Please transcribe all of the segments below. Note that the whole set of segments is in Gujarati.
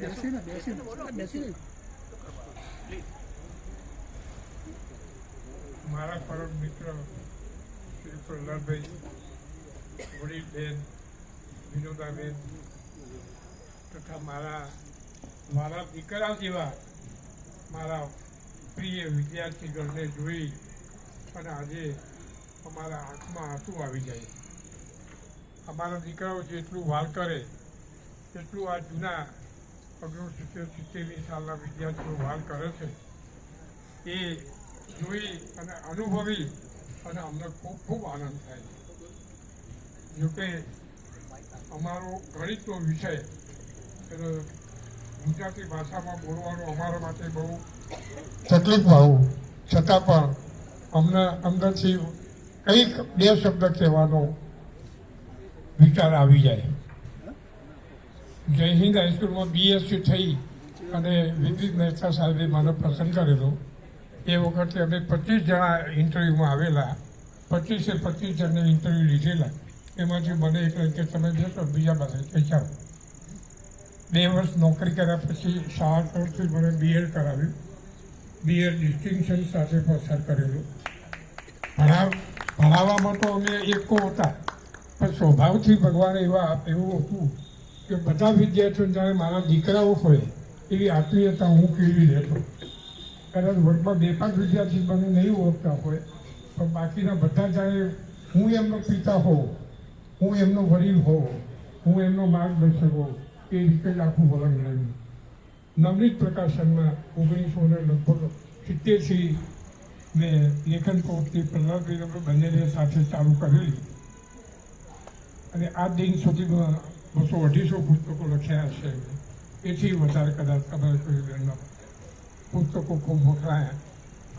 બેસીને બેસીને બેસીને મારા પરમ મિત્ર શ્રી પ્રહલાદભાઈ, વડીલબેન, વિનોદાબેન તથા મારા મારા દીકરા જેવા મારા પ્રિય વિદ્યાર્થીગણને જોઈ અને આજે અમારા આંખમાં આંસુ આવી જાય. અમારા દીકરાઓ જેટલું વાલ કરે, એટલું આ જૂના ઓગણસિત્તેર સિત્તેરની સાલના વિદ્યાર્થીઓ વાલ કરે છે. એ જોઈ અને અનુભવી અને અમને ખૂબ ખૂબ આનંદ થાય છે. જોકે અમારો ગણિતનો વિષય, એટલે ગુજરાતી ભાષામાં બોલવાનો અમારા માટે બહુ તકલીફ આવું છતાં પણ અમને અંદરથી કંઈક બે શબ્દ કહેવાનો વિચાર આવી જાય. જય હિન્દ હાઈસ્કૂલમાં બીએસસી થઈ અને વિદ્યુત મહેતા સાહેબે મને પસંદ કરેલો. એ વખતે અમે પચીસ જણા ઇન્ટરવ્યૂમાં આવેલા. પચીસે પચીસ જણને ઇન્ટરવ્યૂ લીધેલા. એમાંથી મને એક કે તમે જશો બીજા પાસે કે જાઓ. બે વર્ષ નોકરી કર્યા પછી તરફથી મને બીએડ કરાવ્યું. બીએડ ડિસ્ટિંક્શન સાથે પસાર કરેલું. ભણાવ, ભણાવવામાં તો અમે એકો હતા. પણ સ્વભાવથી ભગવાન એવા, એવું હતું કે બધા વિદ્યાર્થીઓ જાણે મારા દીકરાઓ હોય એવી આત્મીયતા હું કેળવી લેતો. કદાચ વર્ગમાં બે પાંચ વિદ્યાર્થી મને નહીં ઓળખતા હોય, પણ બાકીના બધા જાણે હું એમનો પિતા હોઉં, હું એમનો વડીલ હોઉં, હું એમનો માર્ગદર્શક હોઉં, એ રીતે આખું વલણ રહ્યું નવનીત પ્રકાશનમાં ઓગણીસો ને લગભગ સિત્તેરથી મેં લેખન પ્રવૃત્તિ પ્રહલાદભાઈ બંનેને સાથે ચાલુ કરેલી. અને આ દિન સુધીમાં બસો અઢીસો પુસ્તકો લખ્યા હશે એથી વધારે કદાચ તમારે કોઈ પુસ્તકો ખૂબ વખણાયા.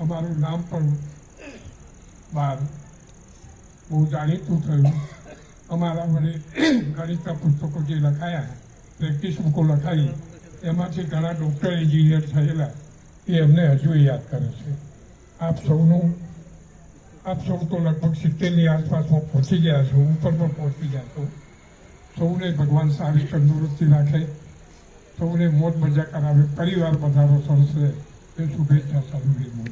અમારું નામ પણ બહાર બહુ જાણીતું થયું. અમારા વડે ગણિતના પુસ્તકો જે લખાયા, પ્રેક્ટિસ બુકો લખાઈ, એમાંથી ઘણા ડૉક્ટર એન્જિનિયર થયેલા. એ અમને હજુ યાદ કરે છે. આપ સૌનું, આપ સૌ તો લગભગ સિત્તેરની આસપાસમાં પહોંચી ગયા છો, ઉપર પણ પહોંચી ગયા છો. સૌને ભગવાન સારી તંદુરસ્તી રાખે સૌને મોજ મજા કરાવે, પરિવાર વધારો સરસ રહે એ શુભેચ્છા સાથે બોલું